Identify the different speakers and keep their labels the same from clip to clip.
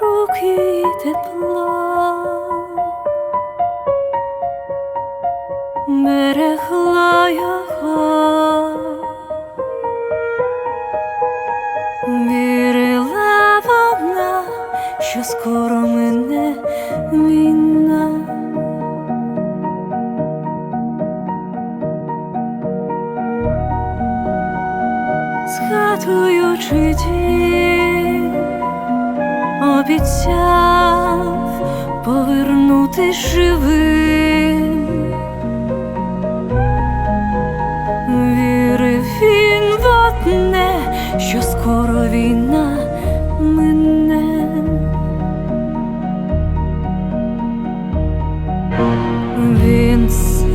Speaker 1: руки тепло, берегла його, вірила вона, що скоро мине війна. Згадуючи дім, обіцяв повернути живим. Вірив він в одне, що скоро війна мине. Він сина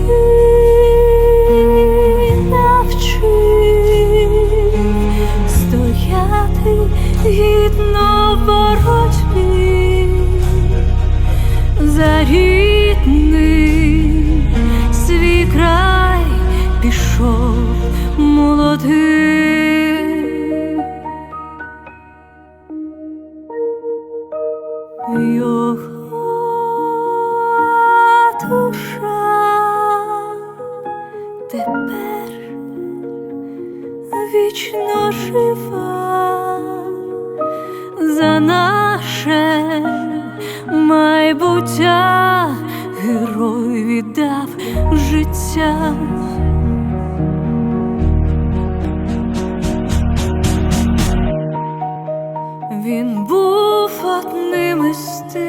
Speaker 1: вчив стояти гідно рідний свій край пішов молодим. Його душа тепер вічно жива за наше майбуття герой віддав життя. Він був одним із тих,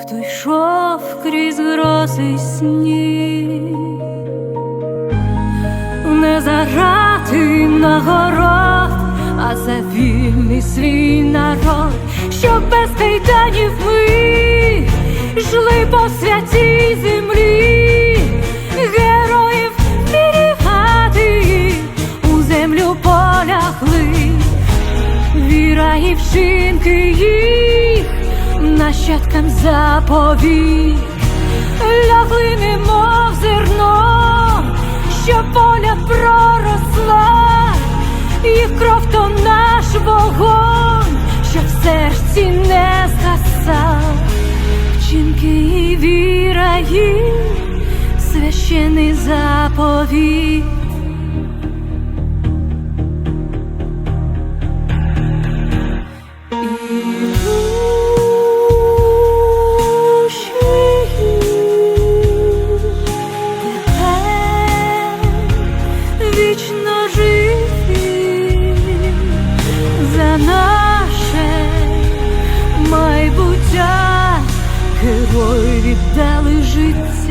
Speaker 1: хто йшов крізь грози й сніг, не заради нагород, за вільний свій народ, щоб без кайданів ми жили по святій землі, героїв вірігати у землю полягли, віра і вчинки їх нащадкам заповіт, лягли немов зерно, серці не згасав, вчинки і віра їх священий заповіт. Майбуття, герої віддали життя.